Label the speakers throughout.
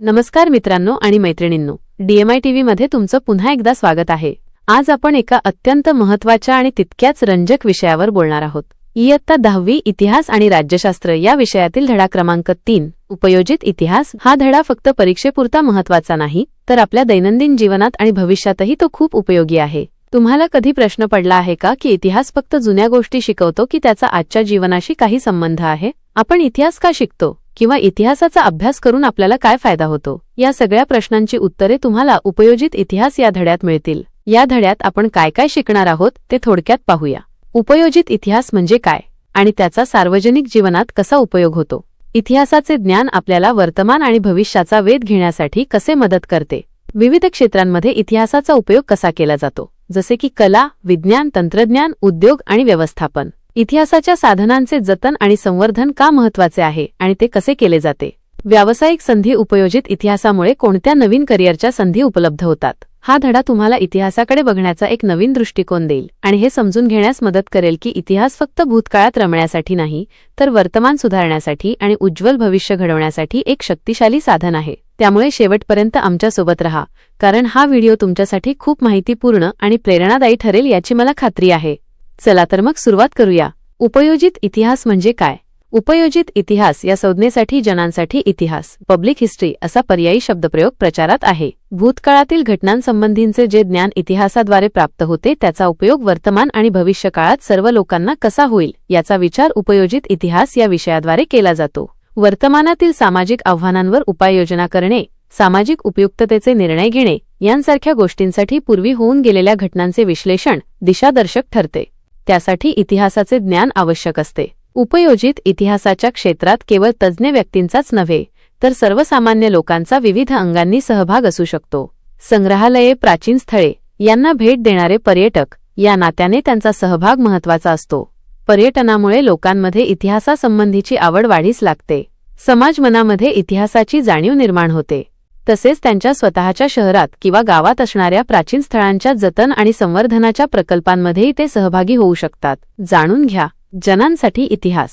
Speaker 1: नमस्कार मित्रांनो आणि मैत्रिणींनो डीएमआय टीव्हीमध्ये तुमचं पुन्हा एकदा स्वागत आहे. आज आपण एका अत्यंत महत्त्वाच्या आणि तितक्याच रंजक विषयावर बोलणार आहोत. इयत्ता दहावी इतिहास आणि राज्यशास्त्र या विषयातील धडा क्रमांक तीन उपयोजित इतिहास. हा धडा फक्त परीक्षेपुरता महत्त्वाचा नाही तर आपल्या दैनंदिन जीवनात आणि भविष्यातही तो खूप उपयोगी आहे. तुम्हाला कधी प्रश्न पडला आहे का की इतिहास फक्त जुन्या गोष्टी शिकवतो की त्याचा आजच्या जीवनाशी काही संबंध आहे? आपण इतिहास का शिकतो? किंवा इतिहासाचा अभ्यास करून आपल्याला काय फायदा होतो? या सगळ्या प्रश्नांची उत्तरे तुम्हाला उपयोजित इतिहास या धड्यात मिळतील. या धड्यात आपण काय काय शिकणार आहोत ते थोडक्यात पाहूया. उपयोजित इतिहास म्हणजे काय? आणि त्याचा सार्वजनिक जीवनात कसा उपयोग होतो? इतिहासाचे ज्ञान आपल्याला वर्तमान आणि भविष्याचा वेध घेण्यासाठी कसे मदत करते? विविध क्षेत्रांमध्ये इतिहासाचा उपयोग कसा केला जातो? जसे की कला विज्ञान तंत्रज्ञान उद्योग आणि व्यवस्थापन. इतिहासाच्या साधनांचे जतन आणि संवर्धन का महत्त्वाचे आहे आणि ते कसे केले जाते? व्यावसायिक संधी उपयोजित इतिहासामुळे कोणत्या नवीन करिअरच्या संधी उपलब्ध होतात? हा धडा तुम्हाला इतिहासाकडे बघण्याचा एक नवीन दृष्टिकोन देईल आणि हे समजून घेण्यास मदत करेल की इतिहास फक्त भूतकाळात रमण्यासाठी नाही तर वर्तमान सुधारण्यासाठी आणि उज्ज्वल भविष्य घडवण्यासाठी एक शक्तिशाली साधन आहे. त्यामुळे शेवटपर्यंत आमच्यासोबत रहा कारण हा व्हिडिओ तुमच्यासाठी खूप माहितीपूर्ण आणि प्रेरणादायी ठरेल याची मला खात्री आहे. चला तर मग सुरुवात करूया. उपयोजित इतिहास म्हणजे काय? उपयोजित इतिहास या संज्ञेसाठी जनांसाठी इतिहास पब्लिक हिस्ट्री असा पर्यायी शब्दप्रयोग प्रचारात आहे. भूतकाळातील घटनांसंबंधींचे जे ज्ञान इतिहासाद्वारे प्राप्त होते त्याचा उपयोग वर्तमान आणि भविष्यकाळात सर्व लोकांना कसा होईल याचा विचार उपयोजित इतिहास या विषयाद्वारे केला जातो. वर्तमानातील सामाजिक आव्हानांवर उपाययोजना करणे सामाजिक उपयुक्ततेचे निर्णय घेणे यांसारख्या गोष्टींसाठी पूर्वी होऊन गेलेल्या घटनांचे विश्लेषण दिशादर्शक ठरते. त्यासाठी इतिहासाचे ज्ञान आवश्यक असते. उपयोजित इतिहासाच्या क्षेत्रात केवळ तज्ज्ञ व्यक्तींचाच नव्हे तर सर्वसामान्य लोकांचा विविध अंगांनी सहभाग असू शकतो. संग्रहालये प्राचीन स्थळे यांना भेट देणारे पर्यटक या नात्याने त्यांचा सहभाग महत्त्वाचा असतो. पर्यटनामुळे लोकांमध्ये इतिहासासंबंधीची आवड वाढीस लागते. समाज मनामध्ये इतिहासाची जाणीव निर्माण होते. तसेच त्यांच्या स्वतःच्या शहरात किंवा गावात असणाऱ्या प्राचीन स्थळांच्या जतन आणि संवर्धनाच्या प्रकल्पांमध्येही ते सहभागी होऊ शकतात. जाणून घ्या. जनांसाठी इतिहास.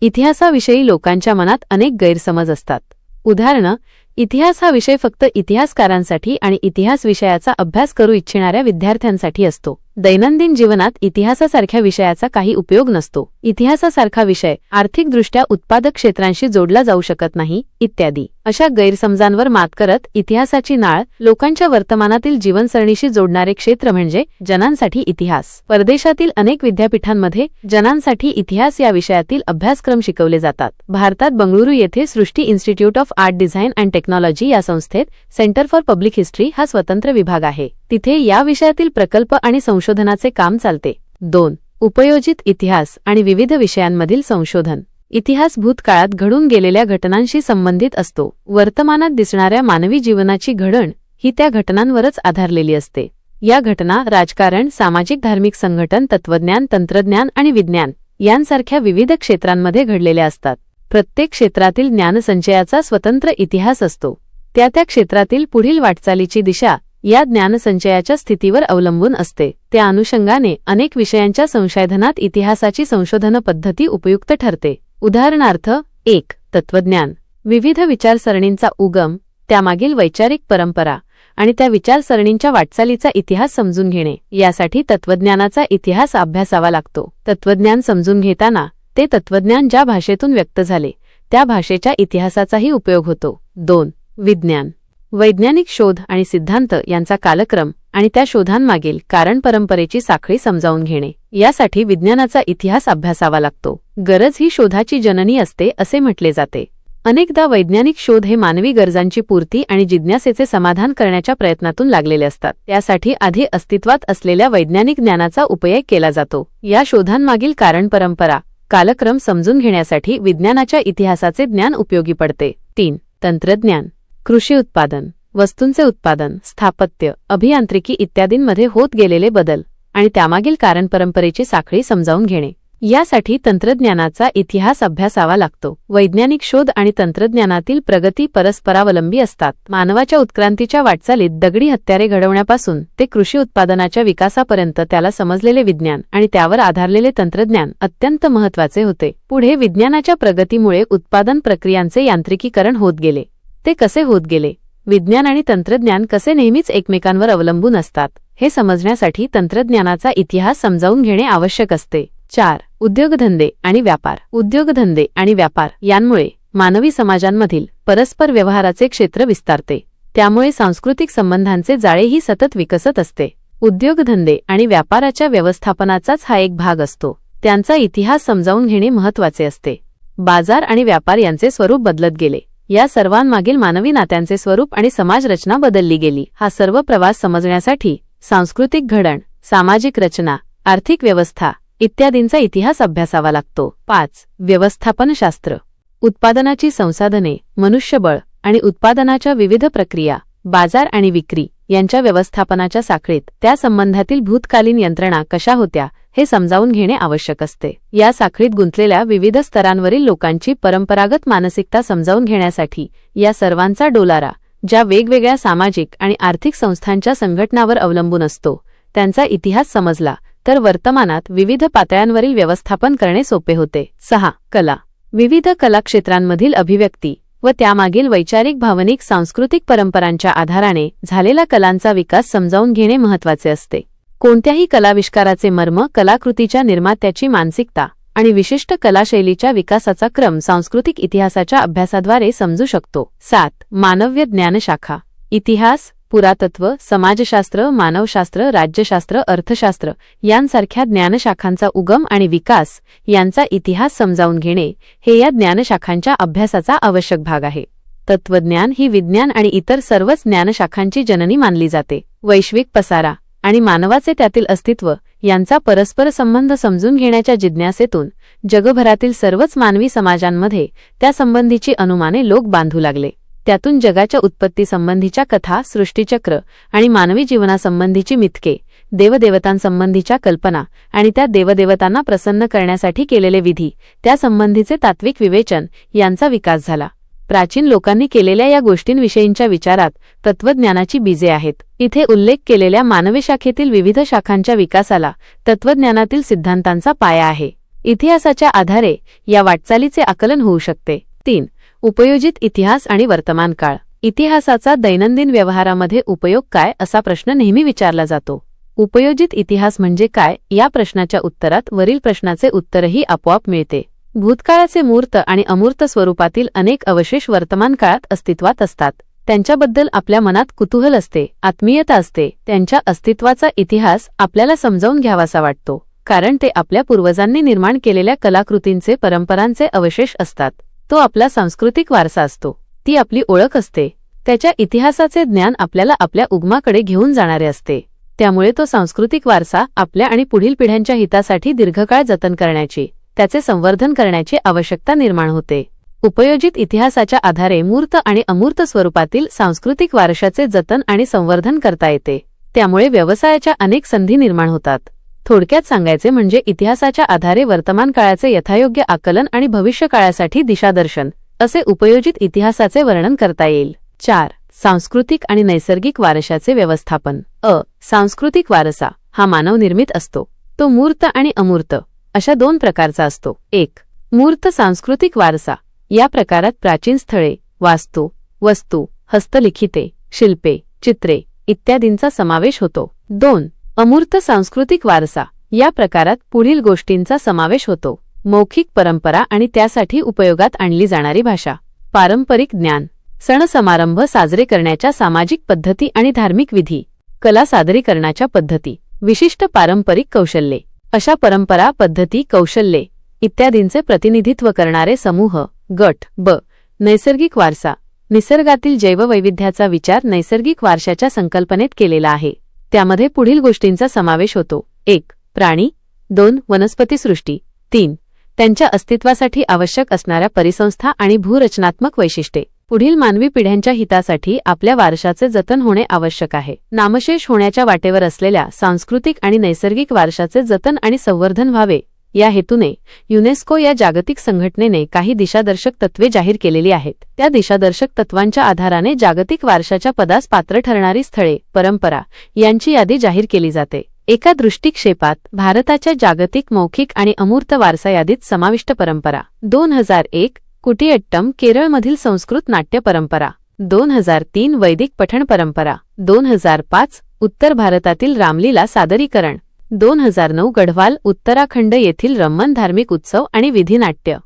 Speaker 1: इतिहासाविषयी लोकांच्या मनात अनेक गैरसमज असतात. उदाहरण इतिहास हा विषय फक्त इतिहासकारांसाठी आणि इतिहास विषयाचा अभ्यास करू इच्छिणाऱ्या विद्यार्थ्यांसाठी असतो. दैनंदिन जीवनात इतिहासासारख्या विषयाचा काही उपयोग नसतो. इतिहासासारखा विषय आर्थिकदृष्ट्या उत्पादक क्षेत्रांशी जोडला जाऊ शकत नाही इत्यादी. अशा गैरसमजांवर मात करत इतिहासाची नाळ लोकांच्या वर्तमानातील जीवनसरणीशी जोडणारे क्षेत्र म्हणजे जनांसाठी इतिहास. परदेशातील अनेक विद्यापीठांमध्ये जनांसाठी इतिहास या विषयातील अभ्यासक्रम शिकवले जातात. भारतात बंगळुरू येथे Srishti institute of art design and technology या संस्थेत सेंटर फॉर पब्लिक हिस्ट्री हा स्वतंत्र विभाग आहे. तिथे या विषयातील प्रकल्प आणि संशोधनाचे काम चालते. दोन. उपयोजित इतिहास आणि विविध विषयांमधील संशोधन. इतिहास भूतकाळात घडून गेलेल्या घटनांशी संबंधित असतो. वर्तमानात दिसणाऱ्या मानवी जीवनाची घडण ही त्या घटनांवरच आधारलेली असते. या घटना राजकारण सामाजिक धार्मिक संघटन तत्वज्ञान तंत्रज्ञान आणि विज्ञान यांसारख्या विविध क्षेत्रांमध्ये घडलेल्या असतात. प्रत्येक क्षेत्रातील ज्ञानसंचयाचा स्वतंत्र इतिहास असतो. त्या त्या क्षेत्रातील पुढील वाटचालीची दिशा या ज्ञानसंचयाच्या स्थितीवर अवलंबून असते. त्या अनुषंगाने अनेक विषयांच्या संशोधनात इतिहासाची संशोधन पद्धती उपयुक्त ठरते. उदाहरणार्थ एक तत्वज्ञान विविध विचारसरणींचा उगम त्यामागील वैचारिक परंपरा आणि त्या विचारसरणींच्या वाटचालीचा इतिहास समजून घेणे. यासाठी तत्वज्ञानाचा इतिहास अभ्यासावा लागतो. तत्वज्ञान समजून घेताना ते तत्वज्ञान ज्या भाषेतून व्यक्त झाले त्या भाषेच्या इतिहासाचाही उपयोग होतो. दोन विज्ञान. वैज्ञानिक शोध आणि सिद्धांत यांचा कालक्रम आणि त्या शोधांमागील कारण परंपरेची साखळी समजावून घेणे. यासाठी विज्ञानाचा इतिहास अभ्यासावा लागतो. गरज ही शोधाची जननी असते असे म्हटले जाते. अनेकदा वैज्ञानिक शोध हे मानवी गरजांची पूर्ती आणि जिज्ञासेचे समाधान करण्याच्या प्रयत्नातून लागलेले असतात. त्यासाठी आधी अस्तित्वात असलेल्या वैज्ञानिक ज्ञानाचा उपयोग केला जातो. या शोधांमागील कारण परंपरा कालक्रम समजून घेण्यासाठी विज्ञानाच्या इतिहासाचे ज्ञान उपयोगी पडते. तीन तंत्रज्ञान. कृषी उत्पादन वस्तूंचे उत्पादन स्थापत्य अभियांत्रिकी इत्यादींमध्ये होत गेलेले बदल आणि त्यामागील कारण परंपरेची साखळी समजावून घेणे. यासाठी तंत्रज्ञानाचा इतिहास अभ्यासावा लागतो. वैज्ञानिक शोध आणि तंत्रज्ञानातील प्रगती परस्परावलंबी असतात. मानवाच्या उत्क्रांतीच्या वाटचालीत दगडी हत्यारे घडवण्यापासून ते कृषी उत्पादनाच्या विकासापर्यंत त्याला समजलेले विज्ञान आणि त्यावर आधारलेले तंत्रज्ञान अत्यंत महत्त्वाचे होते. पुढे विज्ञानाच्या प्रगतीमुळे उत्पादन प्रक्रियांचे यांत्रिकीकरण होत गेले. ते कसे होत गेले? विज्ञान आणि तंत्रज्ञान कसे नेहमीच एकमेकांवर अवलंबून असतात? हे समजण्यासाठी तंत्रज्ञानाचा इतिहास समजावून घेणे आवश्यक असते. चार उद्योगधंदे आणि व्यापार. उद्योगधंदे आणि व्यापार यांमुळे मानवी समाजांमधील परस्पर व्यवहाराचे क्षेत्र विस्तारते. त्यामुळे सांस्कृतिक संबंधांचे जाळेही सतत विकसत असते. उद्योगधंदे आणि व्यापाराच्या व्यवस्थापनाचाच हा एक भाग असतो. त्यांचा इतिहास समजावून घेणे महत्त्वाचे असते. बाजार आणि व्यापार यांचे स्वरूप बदलत गेले. या सर्वांमागील मानवी नात्यांचे स्वरूप आणि समाजरचना बदलली गेली. हा सर्व प्रवास समजण्यासाठी सांस्कृतिक घडण सामाजिक रचना आर्थिक व्यवस्था इत्यादींचा इतिहास अभ्यासावा लागतो. पाच. व्यवस्थापनशास्त्र. उत्पादनाची संसाधने मनुष्यबळ आणि उत्पादनाच्या विविध प्रक्रिया. बाजार आणि विक्री यांच्या व्यवस्थापनाच्या साखळीत त्या संबंधातील भूतकालीन यंत्रणा कशा होत्या हे समजावून घेणे आवश्यक असते. या साखळीत गुंतलेल्या विविध स्तरांवरील लोकांची परंपरागत मानसिकता समजावून घेण्यासाठी या सर्वांचा डोलारा ज्या वेगवेगळ्या सामाजिक आणि आर्थिक संस्थांच्या संघटनावर अवलंबून असतो त्यांचा इतिहास समजला तर वर्तमानात विविध पातळ्यांवरील व्यवस्थापन करणे सोपे होते. सहा. कला. विविध कलाक्षेत्रांमधील अभिव्यक्ती व त्यामागील वैचारिक भावनिक सांस्कृतिक परंपरांच्या आधाराने झालेला कलांचा विकास समजावून घेणे महत्त्वाचे असते. कोणत्याही कलाविष्काराचे मर्म कलाकृतीच्या निर्मात्याची मानसिकता आणि विशिष्ट कलाशैलीच्या विकासाचा क्रम सांस्कृतिक इतिहासाच्या अभ्यासाद्वारे समजू शकतो. सात. मानव्य ज्ञानशाखा. इतिहास पुरातत्व समाजशास्त्र मानवशास्त्र राज्यशास्त्र अर्थशास्त्र यांसारख्या ज्ञानशाखांचा उगम आणि विकास यांचा इतिहास समजावून घेणे हे या ज्ञानशाखांच्या अभ्यासाचा आवश्यक भाग आहे. तत्वज्ञान ही विज्ञान आणि इतर सर्वच ज्ञानशाखांची जननी मानली जाते. वैश्विक पसारा आणि मानवाचे त्यातील अस्तित्व यांचा परस्पर संबंध समजून घेण्याच्या जिज्ञासेतून जगभरातील सर्वच मानवी समाजांमध्ये त्यासंबंधीची अनुमाने लोक बांधू लागले. त्यातून जगाच्या उत्पत्तीसंबंधीच्या कथा सृष्टीचक्र आणि मानवी जीवनासंबंधीची मिथके देवदेवतांसंबंधीच्या कल्पना आणि त्या देवदेवतांना प्रसन्न करण्यासाठी केलेले विधी त्यासंबंधीचे तात्विक विवेचन यांचा विकास झाला. प्राचीन लोकांनी केलेल्या या गोष्टींविषयींच्या विचारात तत्वज्ञानाची बीजे आहेत. इथे उल्लेख केलेल्या मानवी शाखेतील विविध शाखांच्या विकासाला तत्वज्ञानातील सिद्धांतांचा पाया आहे. इतिहासाच्या आधारे या वाटचालीचे आकलन होऊ शकते. तीन उपयोजित इतिहास आणि वर्तमान काळ. इतिहासाचा दैनंदिन व्यवहारामध्ये उपयोग काय असा प्रश्न नेहमी विचारला जातो. उपयोजित इतिहास म्हणजे काय? या प्रश्नाच्या उत्तरात वरील प्रश्नाचे उत्तरही आपोआप मिळते. भूतकाळाचे मूर्त आणि अमूर्त स्वरूपातील अनेक अवशेष वर्तमान काळात अस्तित्वात असतात. त्यांच्याबद्दल आपल्या मनात कुतूहल असते आत्मीयता असते त्यांच्या अस्तित्वाचा इतिहास आपल्याला समजावून घ्यावासा वाटतो. कारण ते आपल्या पूर्वजांनी निर्माण केलेल्या कलाकृतींचे परंपरांचे अवशेष असतात. तो आपला सांस्कृतिक वारसा असतो. ती आपली ओळख असते. त्याच्या इतिहासाचे ज्ञान आपल्याला आपल्या उगमाकडे घेऊन जाणारे असते. त्यामुळे तो सांस्कृतिक वारसा आपल्या आणि पुढील पिढ्यांच्या हितासाठी दीर्घकाळ जतन करण्याची त्याचे संवर्धन करण्याची आवश्यकता निर्माण होते. उपयोजित इतिहासाच्या आधारे मूर्त आणि अमूर्त स्वरूपातील सांस्कृतिक वारशाचे जतन आणि संवर्धन करता येते. त्यामुळे व्यवसायाच्या अनेक संधी निर्माण होतात. थोडक्यात सांगायचे म्हणजे इतिहासाच्या आधारे वर्तमान काळाचे यथायोग्य आकलन आणि भविष्य काळासाठी दिशादर्शन असे उपयोजित इतिहासाचे वर्णन करता येईल. चार सांस्कृतिक आणि नैसर्गिक वारशाचे व्यवस्थापन. अ सांस्कृतिक वारसा हा मानवनिर्मित असतो. तो मूर्त आणि अमूर्त अशा दोन प्रकारचा असतो. एक मूर्त सांस्कृतिक वारसा या प्रकारात प्राचीन स्थळे वास्तू वस्तू हस्तलिखिते शिल्पे चित्रे इत्यादींचा समावेश होतो. दोन अमूर्त सांस्कृतिक वारसा. या प्रकारात पुढील गोष्टींचा समावेश होतो. मौखिक परंपरा आणि त्यासाठी उपयोगात आणली जाणारी भाषा. पारंपरिक ज्ञान. सण समारंभ साजरे करण्याच्या सामाजिक पद्धती आणि धार्मिक विधी. कला सादरीकरणाच्या पद्धती. विशिष्ट पारंपरिक कौशल्ये. अशा परंपरा पद्धती कौशल्ये इत्यादींचे प्रतिनिधित्व करणारे समूह गट ब. नैसर्गिक वारसा. निसर्गातील जैववैविध्याचा विचार नैसर्गिक वारशाच्या संकल्पनेत केलेला आहे. त्यामध्ये पुढील गोष्टींचा समावेश होतो. एक प्राणी. दोन वनस्पतीसृष्टी तीन त्यांच्या अस्तित्वासाठी आवश्यक असणाऱ्या परिसंस्था आणि भूरचनात्मक वैशिष्ट्ये. पुढील मानवी पिढ्यांच्या हितासाठी आपल्या वारशाचे जतन होणे आवश्यक आहे. नामशेष होण्याच्या वाटेवर असलेल्या सांस्कृतिक आणि नैसर्गिक वारशाचे जतन आणि संवर्धन व्हावे. या हेतूने युनेस्को या जागतिक संघटनेने काही दिशादर्शक तत्वे जाहीर केलेली आहेत. त्या दिशादर्शक तत्वांच्या आधाराने जागतिक वारशाच्या पदास पात्र ठरणारी स्थळे परंपरा यांची यादी जाहीर केली जाते. एका दृष्टिक्षेपात भारताच्या जागतिक मौखिक आणि अमूर्त वारसा यादीत समाविष्ट परंपरा. दोन हजार एक कुटियट्टम केरळमधील संस्कृत नाट्य परंपरा. दोन हजार तीन वैदिक पठण परंपरा. दोन हजार पाच उत्तर भारतातील रामलीला सादरीकरण. दोन हजार नऊ गढवाल उत्तराखंड येथील रम्मन धार्मिक उत्सव आणि विधिनाट्य.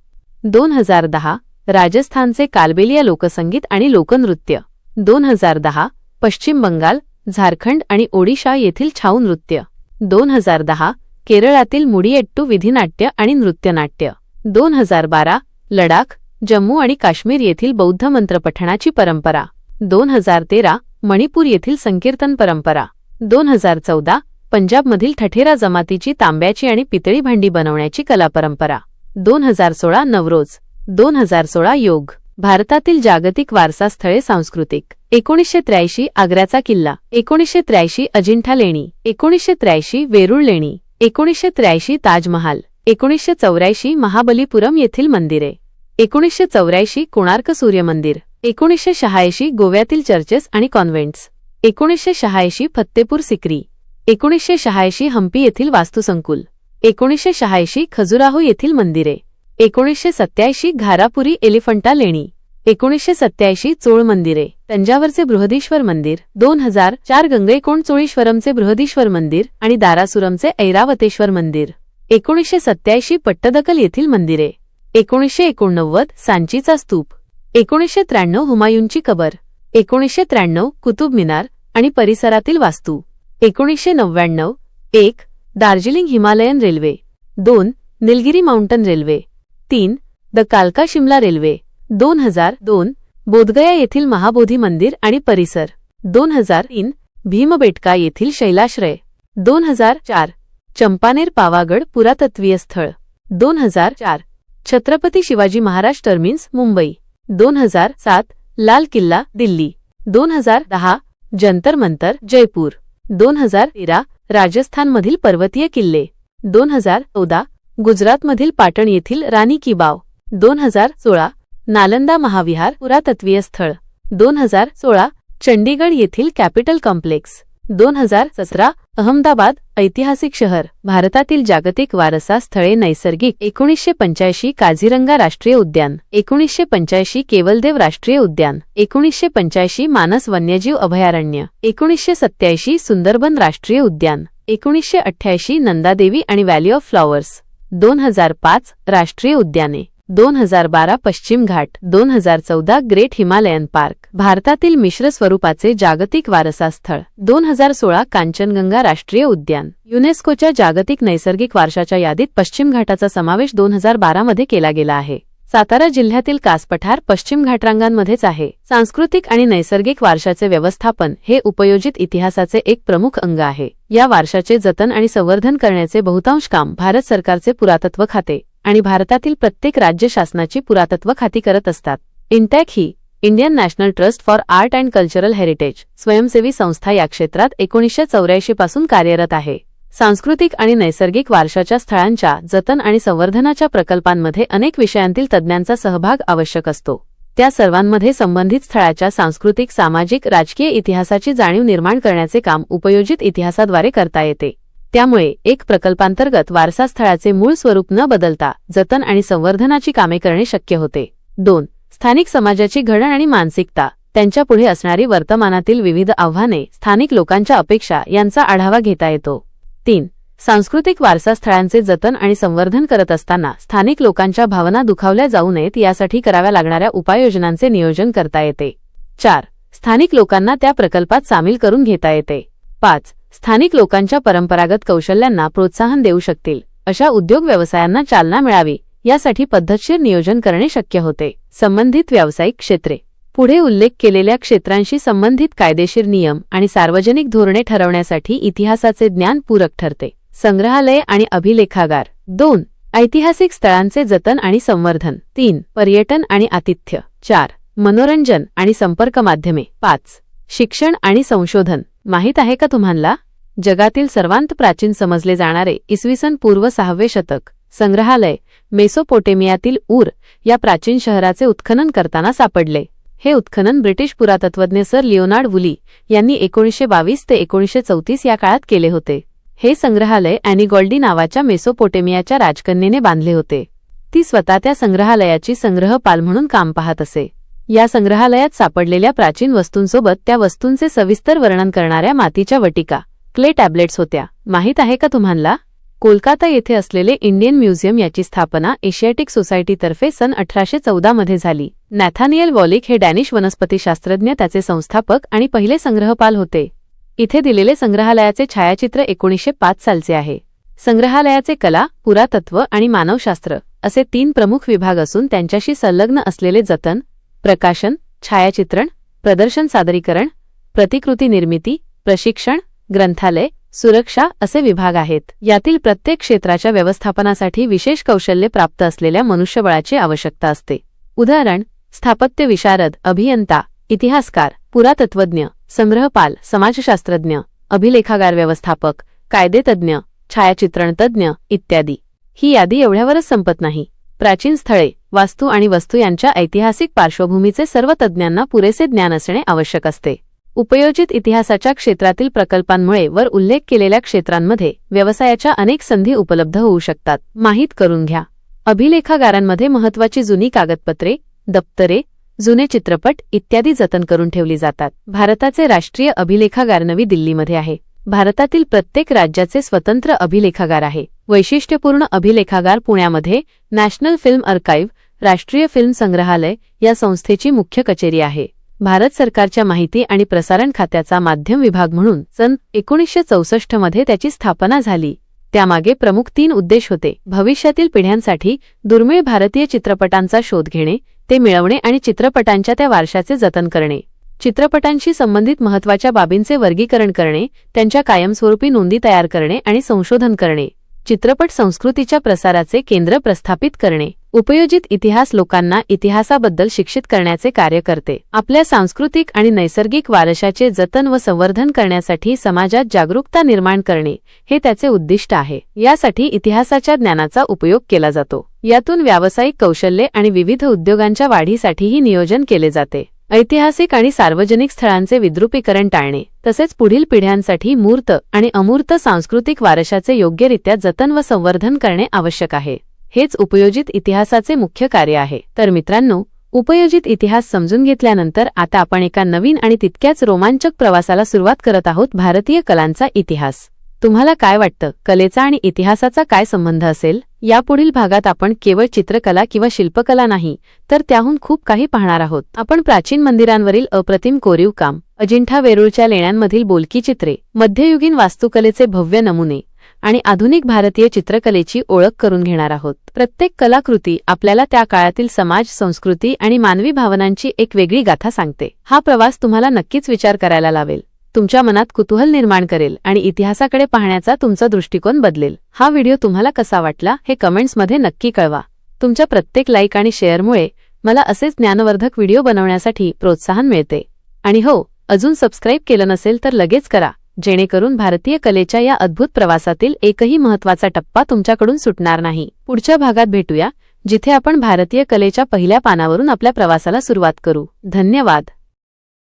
Speaker 1: दोन हजार दहा राजस्थानचे कालबेलिया लोकसंगीत आणि लोकनृत्य. दोन हजार दहा पश्चिम बंगाल झारखंड आणि ओडिशा येथील छाऊ नृत्य. दोन हजार दहा केरळातील मुडिएट्टू विधिनाट्य आणि नृत्यनाट्य. दोन हजार बारा लडाख जम्मू आणि काश्मीर येथील बौद्ध मंत्रपठणाची परंपरा. दोन हजार तेरा मणिपूर येथील संकीर्तन परंपरा. दोन हजार चौदा पंजाबमधील ठठेरा जमातीची तांब्याची आणि पितळी भांडी बनवण्याची कला परंपरा दोन हजार सोळा नवरोज दोन हजार सोळा योग भारतातील जागतिक वारसा स्थळे सांस्कृतिक. एकोणीसशे त्र्याऐंशी आग्र्याचा किल्ला एकोणीसशे त्र्याऐंशी अजिंठा लेणी एकोणीसशे त्र्याऐंशी वेरूळ लेणी एकोणीसशे त्र्याऐंशी ताजमहाल एकोणीसशे चौऱ्याऐंशी महाबलीपुरम येथील मंदिरे एकोणीसशे चौऱ्याऐंशी कोणार्क सूर्य मंदिर एकोणीसशे शहाऐंशी गोव्यातील चर्चेस आणि कॉन्व्हेंट्स एकोणीसशे शहाऐंशी फत्तेपूर सिक्री एकोणीसशे शहाऐंशी हम्पी येथील वास्तुसंकुल. एकोणीसशे शहाऐंशी खजुराहो येथील मंदिरे. एकोणीसशे सत्याऐंशी घारापुरी एलिफंटा लेणी. एकोणीसशे सत्याऐंशी चोळ मंदिरे. तंजावरचे बृहदीश्वर मंदिर. दोन हजार चार गंगैकोंड चोळीश्वरमचे बृहदीश्वर मंदिर आणि दारासुरमचे ऐरावतेश्वर मंदिर. एकोणीसशे सत्याऐंशी पट्टदकल येथील मंदिरे. एकोणीसशे एकोणनव्वद सांचीचा स्तूप. एकोणीसशे त्र्याण्णव हुमायूंची कबर. एकोणीसशे त्र्याण्णव कुतुब मिनार आणि परिसरातील वास्तू. एकोणीसशे नव्याण्णव एक दार्जिलिंग हिमालयन रेल्वे. दोन निलगिरी माउंटन रेल्वे. तीन द कालका शिमला रेल्वे. दोन हजार दोन बोधगया येथील महाबोधी मंदिर आणि परिसर. दोन हजार तीन भीमबेटका येथील शैलाश्रय. दोन हजार चार चंपानेर पावागड पुरातत्वीय स्थळ. दोन हजार चार छत्रपती शिवाजी महाराज टर्मिन्स मुंबई. दोन हजार सात लाल किल्ला दिल्ली. दोन हजार दहा जंतर मंतर जयपूर. दोन हजार तेरा राजस्थानमधील पर्वतीय किल्ले. दोन हजार चौदा गुजरातमधील पाटण येथील राणी की बाव. दोन हजार सोळा नालंदा महाविहार पुरातत्वीय स्थळ. दोन हजार सोळा चंडीगड येथील कॅपिटल कॉम्प्लेक्स. दोन हजार सतरा अहमदाबाद ऐतिहासिक शहर भारतातील जागतिक वारसा स्थळे नैसर्गिक एकोणीसशे पंच्याऐंशी काझीरंगा राष्ट्रीय उद्यान एकोणीसशे पंच्याऐंशी केवलदेव राष्ट्रीय उद्यान एकोणीसशे पंच्याऐंशी मानस वन्यजीव अभयारण्य एकोणीसशे सत्याऐंशी सुंदरबन राष्ट्रीय उद्यान एकोणीसशे अठ्ठ्याऐंशी नंदादेवी आणि व्हॅली ऑफ फ्लॉवर्स दोन हजार पाच राष्ट्रीय उद्याने. दोन हजार बारा पश्चिम घाट दोन हजार चौदा ग्रेट हिमालयन पार्क भारतातील मिश्र स्वरूपाचे जागतिक वारसा स्थळ दोन हजार सोळा कांचनगंगा राष्ट्रीय उद्यान. युनेस्कोच्या जागतिक नैसर्गिक वारशाच्या यादीत पश्चिम घाटाचा समावेश दोन हजार बारामध्ये केला गेला आहे. सातारा जिल्ह्यातील कासपठार पश्चिम घाटरांगांमध्येच आहे. सांस्कृतिक आणि नैसर्गिक वारशाचे व्यवस्थापन हे उपयोजित इतिहासाचे एक प्रमुख अंग आहे. या वारशाचे जतन आणि संवर्धन करण्याचे बहुतांश काम भारत सरकारचे पुरातत्व खाते. आणि भारतातील प्रत्येक राज्य शासनाची पुरातत्व खाती करत असतात. INTACH he Indian national trust for art and cultural heritage स्वयंसेवी संस्था या क्षेत्रात एकोणीसशे चौऱ्याऐंशी पासून कार्यरत आहे. सांस्कृतिक आणि नैसर्गिक वारशाच्या स्थळांच्या जतन आणि संवर्धनाच्या प्रकल्पांमध्ये अनेक विषयांतील तज्ज्ञांचा सहभाग आवश्यक असतो. त्या सर्वांमध्ये संबंधित स्थळाच्या सांस्कृतिक सामाजिक राजकीय इतिहासाची जाणीव निर्माण करण्याचे काम उपयोजित इतिहासाद्वारे करता येते. त्यामुळे एक प्रकल्पांतर्गत वारसा स्थळाचे मूळ स्वरूप न बदलता जतन आणि संवर्धनाची कामे करणे शक्य होते. दोन स्थानिक समाजाची घडण आणि मानसिकता. त्यांच्यापुढे असणारी वर्तमानातील विविध आव्हाने स्थानिक लोकांच्या अपेक्षा यांचा आढावा घेता येतो. तीन सांस्कृतिक वारसा स्थळांचे जतन आणि संवर्धन करत असताना स्थानिक लोकांच्या भावना दुखावल्या जाऊ नयेत यासाठी कराव्या लागणाऱ्या उपाययोजनांचे नियोजन करता येते. चार स्थानिक लोकांना त्या प्रकल्पात सामील करून घेता येते. पाच स्थानिक लोकांच्या परंपरागत कौशल्यांना प्रोत्साहन देऊ शकतील अशा उद्योग व्यवसायांना चालना मिळावी यासाठी पद्धतशीर नियोजन करणे शक्य होते. संबंधित व्यावसायिक क्षेत्रे. पुढे उल्लेख केलेल्या क्षेत्रांशी संबंधित कायदेशीर नियम आणि सार्वजनिक धोरणे ठरवण्यासाठी इतिहासाचे ज्ञान पूरक ठरते. संग्रहालय आणि अभिलेखागार. दोन. ऐतिहासिक स्थळांचे जतन आणि संवर्धन. तीन. पर्यटन आणि आतिथ्य. चार. मनोरंजन आणि संपर्क माध्यमे. पाच. शिक्षण आणि संशोधन. माहीत आहे का तुम्हाला? जगातील सर्वांत प्राचीन समजले जाणारे इसवी सन पूर्व सहावे शतक संग्रहालय मेसोपोटेमियातील ऊर या प्राचीन शहराचे उत्खनन करताना सापडले. हे उत्खनन ब्रिटिश पुरातत्वज्ञ सर लिओनार्ड वुली यांनी एकोणीसशे बावीस ते एकोणीसशे चौतीस या काळात केले होते. हे संग्रहालय अॅनिगॉल्डी नावाच्या मेसोपोटेमियाच्या राजकन्येने बांधले होते. ती स्वतः त्या संग्रहालयाची संग्रहपाल म्हणून काम पाहत असे. या संग्रहालयात सापडलेल्या प्राचीन वस्तूंसोबत त्या वस्तूंचे सविस्तर वर्णन करणाऱ्या मातीच्या वटिका क्ले टॅब्लेट्स होत्या. माहीत आहे का तुम्हाला? कोलकाता येथे असलेले इंडियन म्युझियम याची स्थापना एशियाटिक सोसायटीतर्फे सन अठराशे चौदा मध्ये झाली. नॅथानियल वॉलिक हे डॅनिश वनस्पतीशास्त्रज्ञ त्याचे संस्थापक आणि पहिले संग्रहपाल होते. इथे दिलेले संग्रहालयाचे छायाचित्र एकोणीसशे पाच सालचे आहे. संग्रहालयाचे कला पुरातत्व आणि मानवशास्त्र असे तीन प्रमुख विभाग असून त्यांच्याशी संलग्न असलेले जतन प्रकाशन छायाचित्रण प्रदर्शन सादरीकरण प्रतिकृती निर्मिती प्रशिक्षण ग्रंथालय सुरक्षा असे विभाग आहेत. यातील प्रत्येक क्षेत्राच्या व्यवस्थापनासाठी विशेष कौशल्य प्राप्त असलेल्या मनुष्यबळाची आवश्यकता असते. उदाहरण स्थापत्य विशारद अभियंता इतिहासकार पुरातत्वज्ञ संग्रहपाल समाजशास्त्रज्ञ अभिलेखागार व्यवस्थापक कायदेतज्ञ छायाचित्रणतज्ञ इत्यादी. ही यादी एवढ्यावरच संपत नाही. प्राचीन स्थळे वास्तू आणि वस्तू यांच्या ऐतिहासिक पार्श्वभूमीचे सर्व तज्ज्ञांना पुरेसे ज्ञान असणे आवश्यक असते. उपयोजित इतिहासाच्या क्षेत्रातील प्रकल्पांमुळे वर उल्लेख केलेल्या क्षेत्रांमध्ये व्यवसायाच्या अनेक संधी उपलब्ध होऊ शकतात. माहीत करून घ्या. अभिलेखागारांमध्ये महत्वाची जुनी कागदपत्रे दप्तरे जुने चित्रपट इत्यादी जतन करून ठेवली जातात. भारताचे राष्ट्रीय अभिलेखागार नवी दिल्लीमध्ये आहे. भारतातील प्रत्येक राज्याचे स्वतंत्र अभिलेखागार आहे. वैशिष्ट्यपूर्ण अभिलेखागार पुण्यामध्ये नॅशनल फिल्म अर्काईव्ह राष्ट्रीय फिल्म संग्रहालय या संस्थेची मुख्य कचेरी आहे. भारत सरकारच्या माहिती आणि प्रसारण खात्याचा माध्यम विभाग म्हणून सन एकोणीसशे चौसष्टमध्ये त्याची स्थापना झाली. त्यामागे प्रमुख तीन उद्देश होते. भविष्यातील पिढ्यांसाठी दुर्मिळ भारतीय चित्रपटांचा शोध घेणे ते मिळवणे आणि चित्रपटांच्या त्या वारशाचे जतन करणे. चित्रपटांशी संबंधित महत्त्वाच्या बाबींचे वर्गीकरण करणे त्यांच्या कायमस्वरूपी नोंदी तयार करणे आणि संशोधन करणे. चित्रपट संस्कृतीच्या प्रसाराचे केंद्र प्रस्थापित करणे. उपयोजित इतिहास लोकांना इतिहासाबद्दल शिक्षित करण्याचे कार्य करते. आपल्या सांस्कृतिक आणि नैसर्गिक वारशाचे जतन व संवर्धन करण्यासाठी समाजात जागरूकता निर्माण करणे हे त्याचे उद्दिष्ट आहे. यासाठी इतिहासाच्या ज्ञानाचा उपयोग केला जातो. यातून व्यावसायिक कौशल्ये आणि विविध उद्योगांच्या वाढीसाठीही नियोजन केले जाते. ऐतिहासिक आणि सार्वजनिक स्थळांचे विद्रुपीकरण टाळणे तसेच पुढील पिढ्यांसाठी मूर्त आणि अमूर्त सांस्कृतिक वारशाचे योग्यरित्या जतन व संवर्धन करणे आवश्यक आहे. हेच उपयोजित इतिहासाचे मुख्य कार्य आहे. तर मित्रांनो उपयोजित इतिहास समजून घेतल्यानंतर आता आपण एका नवीन आणि तितक्याच रोमांचक प्रवासाला सुरुवात करत आहोत भारतीय कलांचा इतिहास. तुम्हाला काय वाटतं? कलेचा आणि इतिहासाचा काय संबंध असेल? यापुढील भागात आपण केवळ चित्रकला किंवा शिल्पकला नाही तर त्याहून खूप काही पाहणार आहोत. आपण प्राचीन मंदिरांवरील अप्रतिम कोरीव काम अजिंठा वेरूळच्या लेण्यांमधील बोलकी चित्रे मध्ययुगीन वास्तुकलेचे भव्य नमुने आणि आधुनिक भारतीय चित्रकलेची ओळख करून घेणार आहोत. प्रत्येक कलाकृती आपल्याला त्या काळातील समाज संस्कृती आणि मानवी भावनांची एक वेगळी गाथा सांगते. हा प्रवास तुम्हाला नक्कीच विचार करायला लावेल. तुमच्या मनात कुतूहल निर्माण करेल आणि इतिहासाकडे पाहण्याचा तुमचा दृष्टिकोन बदलेल. हा व्हिडिओ तुम्हाला कसा वाटला हे कमेंट्समध्ये नक्की कळवा. तुमच्या प्रत्येक लाईक आणि शेअरमुळे मला असेच ज्ञानवर्धक व्हिडिओ बनवण्यासाठी प्रोत्साहन मिळते. आणि हो अजून सबस्क्राईब केलं नसेल तर लगेच करा. जेणेकरून भारतीय कलेच्या या अद्भुत प्रवासातील एकही महत्त्वाचा टप्पा तुमच्याकडून सुटणार नाही. पुढच्या भागात भेटूया जिथे आपण भारतीय कलेच्या पहिल्या पानावरून आपल्या प्रवासाला सुरुवात करू. धन्यवाद.